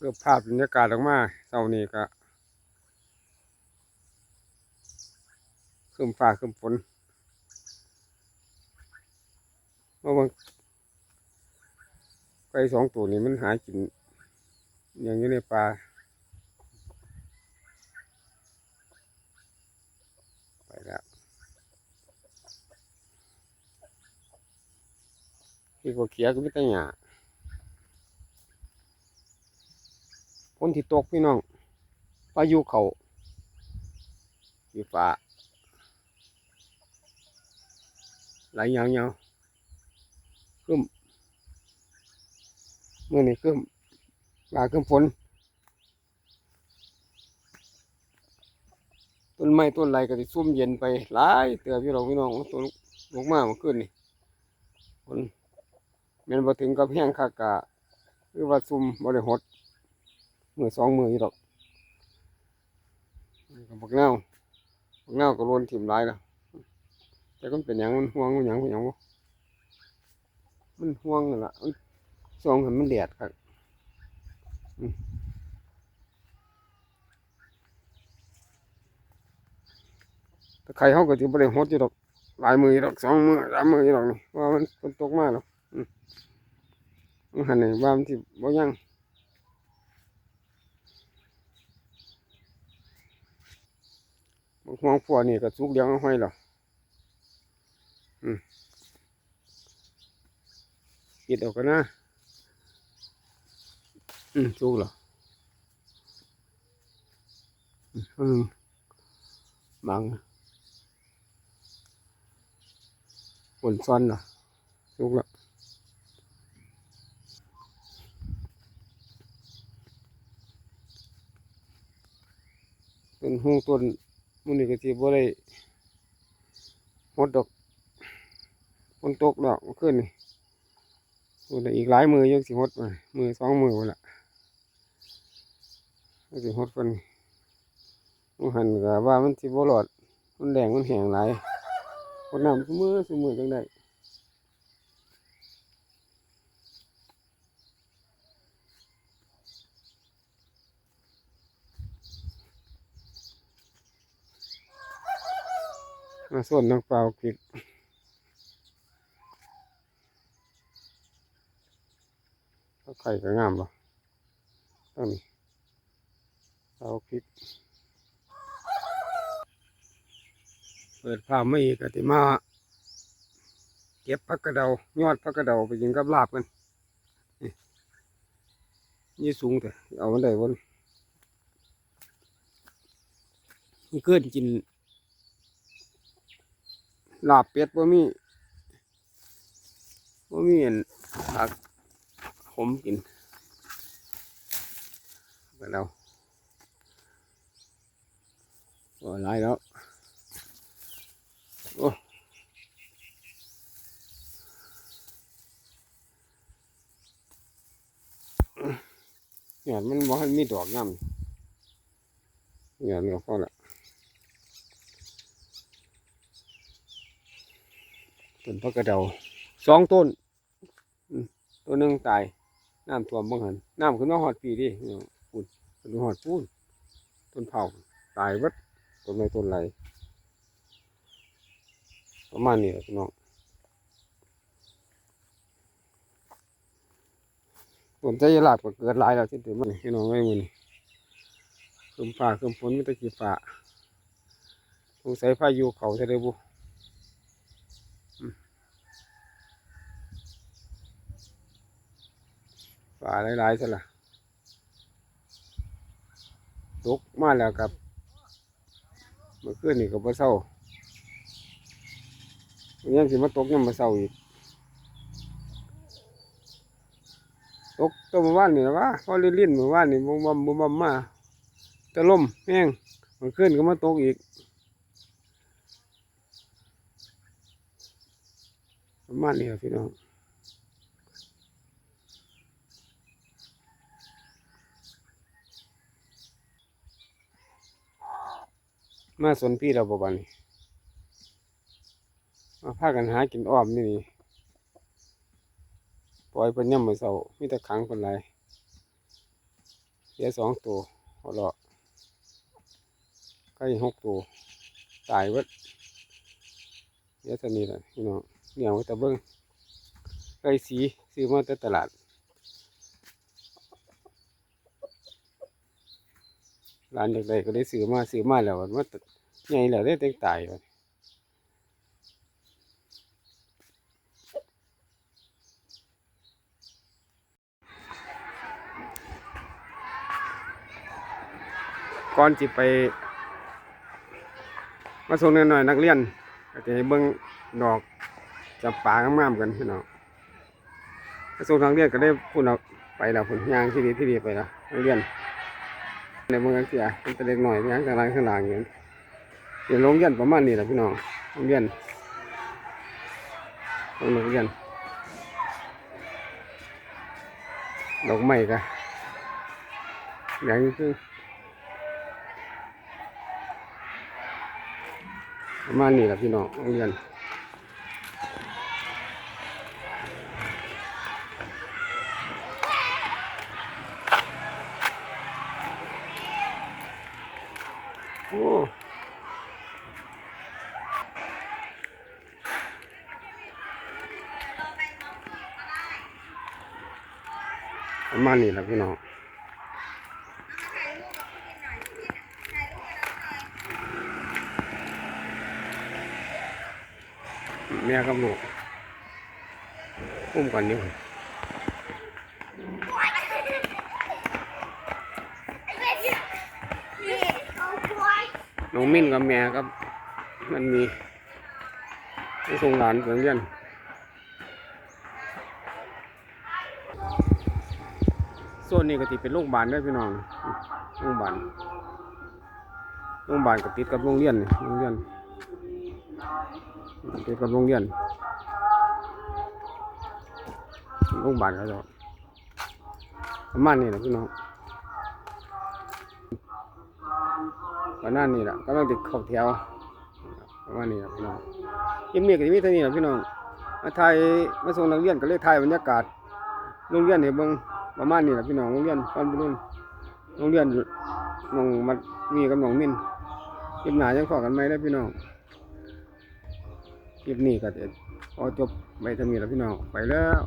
เพื่อภาพบรรยากาศออกมาเช้านี้ก็ครึ้มฟ้าครึ้มฝนเมื่อวันไก่สองตัวนี้มันหากิน อย่างนี้ในป่าไปแล้วที่ก็เขียก็ไม่ต้องหยา ฝนที่ตกพี่น้องพายุเขาอยู่ป่าหลายาวๆขึ้นเมื่อนี้ขึ้นปลาขึ้นฝนต้นไม้ต้นไรก็จะซุ่มเย็นไปหลายเตือพี่เราพี่น้องตัวลงมาเมื่อคืนนี่คนแมันมาถึงกับแห้งคากะหรือว่าซุ่มบริหด มือสองมืออยู่ดอกกับบักเน่าบักเน่าก็โลนถิ่มหลายล้วแต่ก็เป็นอย่างมันห่วงมันหยังเป็นหยังบ่มันห่วงนั่นล่ะมันซองให้มันแดดครับแต่ใครเขาก็จะบริหดอยู่ดอกหลายมืออยู่ดอกสองมือสามมืออยู่ดอกนี่ว่ามันฝนตกมากหรอกอืมมันหันนี่ว่ามันที่บ่ยังบาง ห่วงพัวนี่ก็สุกเลี้ยงเอาไว้หรออืมปิดออกกันนะ อืมสุกเหรออืมบางฝนซ้อนเหรอลุกแล้วต้นหูต้น มันนี่ก็สิบ่ได้หดดอกฝนตกดอกขึ้นนี่โอ้แต่อีกหลายมือยังสิหดไปมือสองมือหมดละสิหดคนมันหันกะว่ามันสิบ่รอดมันแดงมันแห้งหลายฝนน้ำเสมือซุมือจังได้ มาส่วนน้ำเปล่าพริกไข่ก็งามบ่ต้องนี่เปล่าพริก เปิดผ้าไม่อีกก็ติมา เก็บผักกระเดายอดผักกระเดาไปกินกับลาบกัน นี่สูงแต่เอามันได้บนมันเกินกิน ลาบเป็ดบ่มีบ่มีอันผักขมกินไปแล้วโอ้หลายแล้วโอ้เนี่ยมันบ่ให้มีดอกงามเนี่ยมันก็พอละ ต้นพักกระเดาสองต้นตัวหนึ่งตายน้ำท่วมบางหันน้ำขึ้นมาหอดปีดิอุ่นขึ้นมาหอดปูนต้นเผาตายเบิดต้นไม้ต้นไรประมาณนี้แหละพี่น้องผมใจหลาบก็เกิดลายแล้วที่ถือมันพี่น้องไม่มือนี่คืมฟ้าคืมฝนไม่ตะกี้ฟ้าสงสัยพายุเขาจะได้บุอืม ฟ้าหลายๆซะละตกมาแล้วครับเมื่อคืนนี่ก็บ่เศร้ายังสิมาตกยังมาเศร้าอีกตกตัวเมื่อวานนี่นะวะพอลิ้นลิ้นเมื่อวานนี่บุมบัมบุมบัมมาแตะล่มแห้งมันขึ้นก็มาตกอีกประมาณนี้ครับพี่น้อง มาสนพี่เราบ่บัดนี้มาพากันหากินอ้อมนี่นี่ปล่อยเป็นย่ำมือเสามีแต่ขังเป็นไรเสียสองตัวหัวเราะไก่หกตัวตายวัดเดี๋ยวเท่านี้แหละพี่น้องเหนียวไว้แตะเบิ้งไก่สีซื้อมาแต่ตลาด ร้านจากใดก็ได้ซื้อมาซื้อมาแล้วมันใหญ่แล้วได้เต็งตายเลยก่อนจิไป มาส่งหน่อยนักเรียนก็จะให้เบิ่งดอกจับปลางามๆกันพี่น้องมาส่งนักเรียนก็ได้พูดเอาไปแล้วพุ่นยางที่ดีที่ดีไปแล้วนักเรียน ในเมืองเสียมันจะเล็กหน่อยยางข้างล่างข้างล่างอย่างนี้เดี๋ยวโรงเรียนประมาณนี้แหละพี่น้องโรงเรียนโรงเรียนดอกไม้ก็อย่างนี้คือประมาณนี้แหละพี่น้องโรงเรียน โอ้ประมาณนี้แหละพี่น้องแม่กับลูกอุ้มกันนี่พุ่ น้องมิ้นกับแม่กับ มันมีไปส่งหลานไปโรงเรียนส่วนนี้ก็ติเป็นโรงพยาบาลด้วยพี่น้องโรงพยาบาลโรงพยาบาลก็ติดกับโรงเรียนโรงเรียนติดกับโรงเรียนโรงพยาบาลเขาจะประมาณนี้แหละพี่น้อง ประมาณนี้แหละกำลังติดเข้าแถวประมาณนี้แหละพี่น้องยิ้มมีก็จะมีเท่านี้แหละพี่น้องมาถ่ายมาส่งนักเรียนก็เลยถ่ายบรรยากาศโรงเรียนให้เบิ่งประมาณนี้แหละพี่น้องโรงเรียนฟันบุรุนโรงเรียนน้องมัดมีกับน้องมินคลิปหนายังขอกันไหมได้พี่น้องคลิปนี้ก็จะพอจบไปทำนี้แล้วพี่น้องไปแล้ว